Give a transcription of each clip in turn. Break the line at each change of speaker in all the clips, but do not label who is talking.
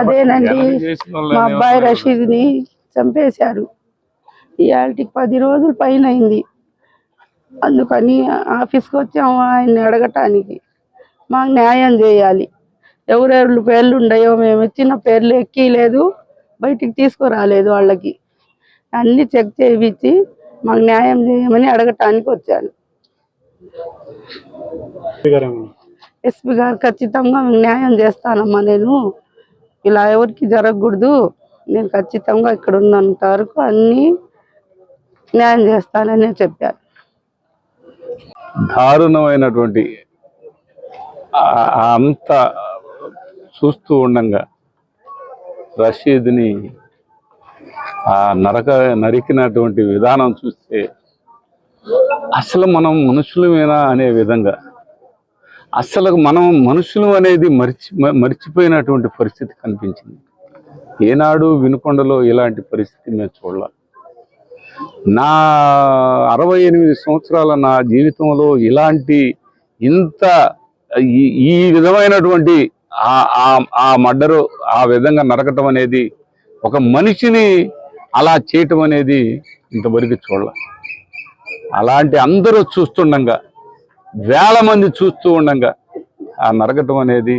అదేనండి. మా అబ్బాయి రషీద్ని చంపేశారు. ఇవాళకి పది రోజుల పైన అయింది అందుకని ఆఫీస్కి వచ్చాము ఆయన్ని అడగటానికి. మాకు న్యాయం చేయాలి. ఎవరెవరు పేర్లు ఉన్నాయో మేము ఇచ్చిన పేర్లు ఎక్కిలేదు బయటికి తీసుకురాలేదు వాళ్ళకి. అన్ని చెక్ చేయించి మాకు న్యాయం చేయమని అడగటానికి వచ్చాను. ఎస్పీ గారు ఖచ్చితంగా మీకు న్యాయం చేస్తానమ్మా నేను. ఇలా ఎవరికి జరగకూడదు. నేను ఖచ్చితంగా ఇక్కడ ఉన్నంత వరకు అన్ని న్యాయం చేస్తానని చెప్పారు.
దారుణమైనటువంటి అంత చూస్తూ ఉండగా రషీద్ని ఆ నరక నరికినటువంటి విధానం చూస్తే అసలు మనం మనుషులమేనా అనే విధంగా అసలు మనం మనుషులు అనేది మరిచి మర్చిపోయినటువంటి మరిచిపోయినటువంటి పరిస్థితి కనిపించింది. ఏనాడు వినుకొండలో ఇలాంటి పరిస్థితి మేము చూడాలి. నా అరవై ఎనిమిది సంవత్సరాల నా జీవితంలో ఇలాంటి ఇంత ఈ ఈ విధమైనటువంటి ఆ- మడ్డరు ఆ ఆ విధంగా నరకటం అనేది ఒక మనిషిని అలా చేయటం అనేది ఇంతవరకు చూడాల. అలాంటి అందరూ చూస్తుండగా వేల మంది చూస్తూ ఉండంగా ఆ నరకటం అనేది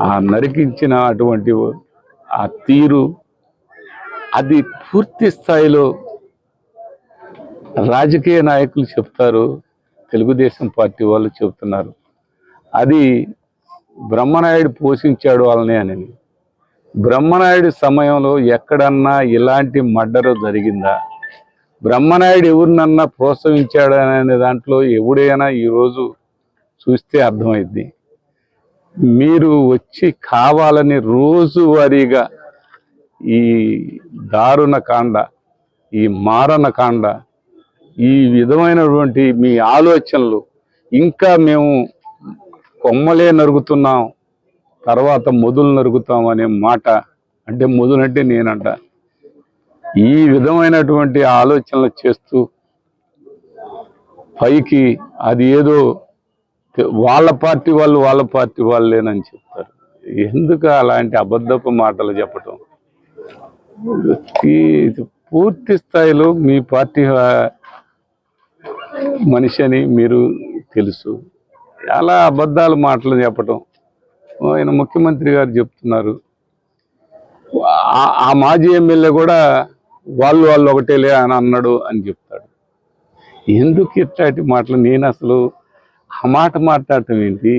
ఆ నరికించిన అటువంటి ఆ తీరు అది పూర్తి స్థాయిలో రాజకీయ నాయకులు చెప్తారు తెలుగుదేశం పార్టీ వాళ్ళు చెబుతున్నారు. అది బ్రహ్మనాయుడు పోషించాడు వాళ్ళని అని. బ్రహ్మనాయుడు సమయంలో ఎక్కడన్నా ఇలాంటి మర్డర్ జరిగిందా? బ్రహ్మనాయుడు ఎవరినన్నా ప్రోత్సహించాడు అనే దాంట్లో ఎవడైనా ఈరోజు చూస్తే అర్థమైద్ది. మీరు వచ్చి కావాలని రోజువారీగా ఈ దారుణ కాండ ఈ మారణ కాండ ఈ విధమైనటువంటి మీ ఆలోచనలు ఇంకా మేము కొమ్మలే నరుగుతున్నాం తర్వాత మొదలు నరుగుతాం అనే మాట అంటే మొదలంటే నేనంట. ఈ విధమైనటువంటి ఆలోచనలు చేస్తూ పైకి అది ఏదో వాళ్ళ పార్టీ వాళ్ళు వాళ్ళ పార్టీ వాళ్ళేనని చెప్తారు. ఎందుకు అలాంటి అబద్ధపు మాటలు చెప్పటం? పూర్తి స్థాయిలో మీ పార్టీ మనిషి అని మీరు తెలుసు. అలా అబద్ధాలు మాటలు చెప్పటం. ఆయన ముఖ్యమంత్రి గారు చెప్తున్నారు. ఆ మాజీ ఎమ్మెల్యే కూడా వాళ్ళు వాళ్ళు ఒకటేలే అని అన్నాడు అని చెప్తాడు. ఎందుకు ఇట్లాంటి మాటలు? నేను అసలు ఆ మాట మాట్లాడటం ఏంటి?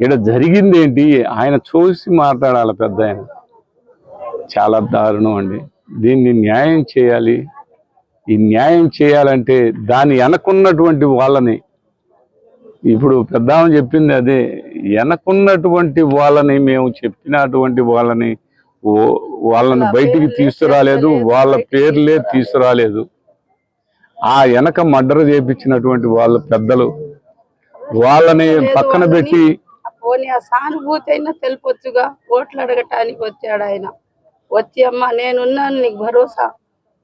ఇక్కడ జరిగింది ఏంటి? ఆయన చూసి మాట్లాడాలి పెద్ద ఆయన. చాలా దారుణం అండి. దీన్ని న్యాయం చేయాలి. ఈ న్యాయం చేయాలంటే దాని వెనకున్నటువంటి వాళ్ళని ఇప్పుడు పెద్దామని చెప్పింది అదే వెనకున్నటువంటి వాళ్ళని మేము చెప్పినటువంటి వాళ్ళని వాళ్ళని బయటికి తీసుకురాలేదు వాళ్ళ పేర్లే తీసుకురాలేదు. ఆ వెనక మర్డర్ చేపించినటువంటి వాళ్ళ పెద్దలు వాళ్ళని పక్కన పెట్టి
సానుభూతి అయినా తెలిపొచ్చుగా ఓట్లు అడగటానికి వచ్చాడు ఆయన. వచ్చి అమ్మ నేనున్నాను నీకు భరోసా.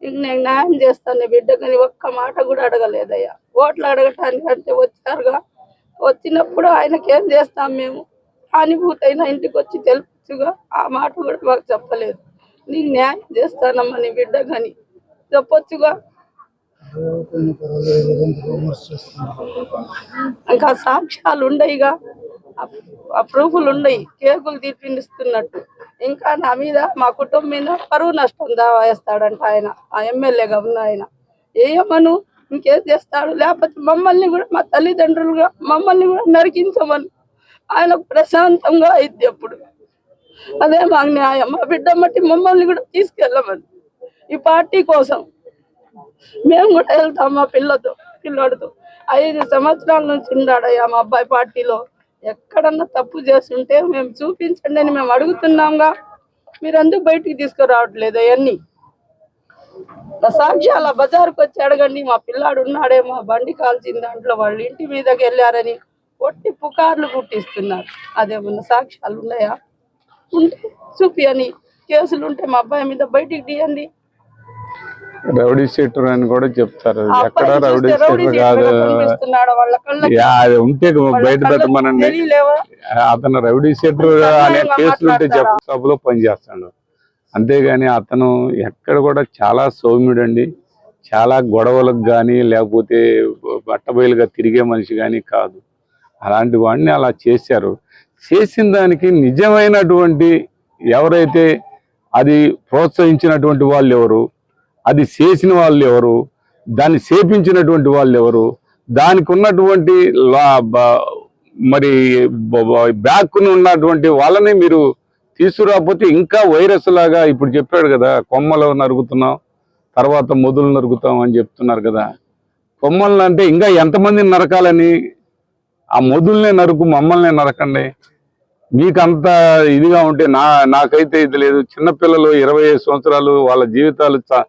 నీకు నేను న్యాయం చేస్తాను నీ బిడ్డకు ఒక్క మాట కూడా అడగలేదయ్యా. ఓట్లు అడగటానికి అంటే వచ్చారుగా. వచ్చినప్పుడు ఆయనకి ఏం చేస్తాం మేము? సానుభూతి అయినా ఇంటికి వచ్చి తరచుగా ఆ మాట కూడా మాకు చెప్పలేదు. నీకు న్యాయం చేస్తానమ్మా నీ బిడ్డ కానీ చెప్పొచ్చుగా? ఇంకా సాక్ష్యాలు ఉండయిగా. ఆ ప్రూఫ్లు ఉండయి. కేకులు తీర్పినిస్తున్నట్టు. ఇంకా నా మీద మా కుటుంబం మీద పరువు నష్టం దావా వేస్తాడంట ఆయన. ఆ ఎమ్మెల్యేగా ఉన్న ఆయన. ఏమను ఇంకేం చేస్తాడు? లేకపోతే మమ్మల్ని కూడా మా తల్లిదండ్రులుగా మమ్మల్ని కూడా నరికించమని. ఆయనకు ప్రశాంతంగా అయింది అప్పుడు అదే మా న్యాయం మా బిడ్డ మట్టి మమ్మల్ని కూడా తీసుకెళ్ళమని. ఈ పార్టీ కోసం మేము కూడా వెళ్తాం మా పిల్లతో పిల్లోడితో. ఐదు సంవత్సరాల నుంచి ఉన్నాడయ్యా మా అబ్బాయి పార్టీలో. ఎక్కడన్నా తప్పు చేస్తుంటే మేము చూపించండి అని మేము అడుగుతున్నాంగా. మీరు ఎందుకు బయటికి తీసుకురావట్లేదు అవన్నీ? నా సాక్ష్యాల బజార్కి వచ్చి అడగండి. మా పిల్లాడు ఉన్నాడే మా బండి కాల్చిన దాంట్లో వాళ్ళు ఇంటి మీదకి వెళ్ళారని ఒట్టి పుకార్లు పుట్టిస్తున్నారు. అదేమన్నా సాక్ష్యాలు ఉన్నాయా? ఉంటే కేసులు ఉంటే మా అబ్బాయి మీద బయటికి తీయండి.
రౌడీ షీటర్ అని కూడా చెప్తారు. ఎక్కడ రౌడీ షీటర్ కాదు. అది ఉంటే బయట పెట్టమనండి? అతను రౌడీ షీటర్ అనే కేసులు ఉంటే? చెప్ప సభలో పనిచేస్తాడు. అంతేగాని అతను ఎక్కడ కూడా చాలా సౌమ్యుడండి. చాలా గొడవలకు కానీ లేకపోతే బట్టబయలుగా తిరిగే మనిషి కానీ కాదు. అలాంటి వాడిని అలా చేశారు. చేసిన దానికి నిజమైనటువంటి ఎవరైతే అది ప్రోత్సహించినటువంటి వాళ్ళు ఎవరు అది చేసిన వాళ్ళు ఎవరు దాన్ని చేపించినటువంటి వాళ్ళు ఎవరు దానికి ఉన్నటువంటి లా- మరి బ్యాక్ ఉన్నటువంటి వాళ్ళని మీరు తీసుకురాకపోతే ఇంకా వైరస్ లాగా ఇప్పుడు చెప్పాడు కదా కొమ్మలు నరుగుతున్నాం తర్వాత మొదలు నరుగుతాం అని చెప్తున్నారు కదా. కొమ్మలు అంటే ఇంకా ఎంతమందిని నరకాలని ఆ మొదుల్నే నరుకు మమ్మల్ని నరకండి. మీకు అంత ఇదిగా ఉంటే నా నాకైతే ఇది లేదు. చిన్నపిల్లలు ఇరవై సంవత్సరాలు వాళ్ళ జీవితాలు చ-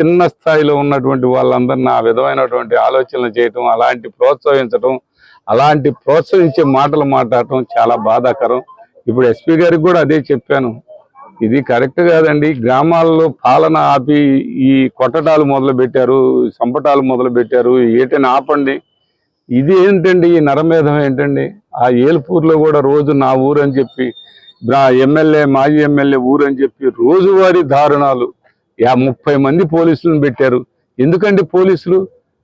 చిన్న స్థాయిలో ఉన్నటువంటి వాళ్ళందరినీ ఆ విధమైనటువంటి ఆలోచనలు చేయటం అలాంటి ప్రోత్సహించటం అలాంటి ప్రోత్సహించే మాటలు మాట్లాడటం చాలా బాధాకరం. ఇప్పుడు ఎస్పీ గారికి కూడా అదే చెప్పాను. ఇది కరెక్ట్ కాదండి. గ్రామాల్లో పాలన ఆపి ఈ కొట్టటాలు మొదలు పెట్టారు సంపటాలు మొదలు పెట్టారు ఏటని ఆపండి. ఇది ఏంటండి? ఈ నరమేధం ఏంటండి? ఆ ఏల్పూర్లో కూడా రోజు నా ఊరు అని చెప్పి ఎమ్మెల్యే మాజీ ఎమ్మెల్యే ఊరు అని చెప్పి రోజువారీ దారుణాలు యా ముప్పై మంది పోలీసులను పెట్టారు. ఎందుకండి పోలీసులు?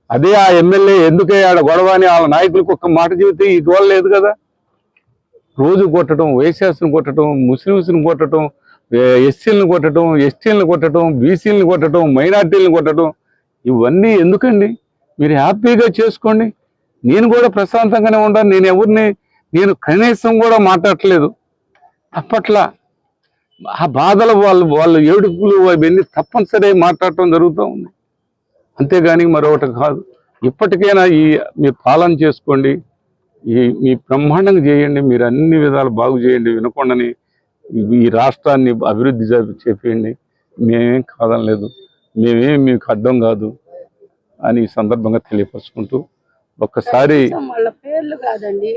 అదే ఆ ఎమ్మెల్యే ఎందుకే ఆడ గొడవ అని వాళ్ళ నాయకులకు ఒక్క మాట చెబితే ఈ వల్ల లేదు కదా? రోజు కొట్టడం వైశాస్ను కొట్టడం ముస్లిమ్స్ని కొట్టడం ఎస్సీలను కొట్టడం ఎస్టీలను కొట్టడం బీసీలను కొట్టడం మైనార్టీలను కొట్టడం ఇవన్నీ ఎందుకండి? మీరు హ్యాపీగా చేసుకోండి. నేను కూడా ప్రశాంతంగానే ఉండను నేను ఎవరిని నేను కనీసం కూడా మాట్లాడట్లేదు. తప్పట్లా ఆ బాధలు వాళ్ళు వాళ్ళు ఏడుపులు అవన్నీ తప్పనిసరి మాట్లాడటం జరుగుతూ ఉంది. అంతేగాని మరొకటి కాదు. ఇప్పటికైనా ఈ మీ పాలన చేసుకోండి. ఈ మీ బ్రహ్మాండంగా చేయండి. మీరు అన్ని విధాలు బాగు చేయండి. వినకుండాని ఈ- రాష్ట్రాన్ని అభివృద్ధి చేపేయండి. మేమేం మేమేం కాదనలేదు. మేమేం మీకు అర్థం కాదు అని ఈ సందర్భంగా తెలియపరుచుకుంటూ ఒక్కసారి
వాళ్ళ పేర్లు కాదండి.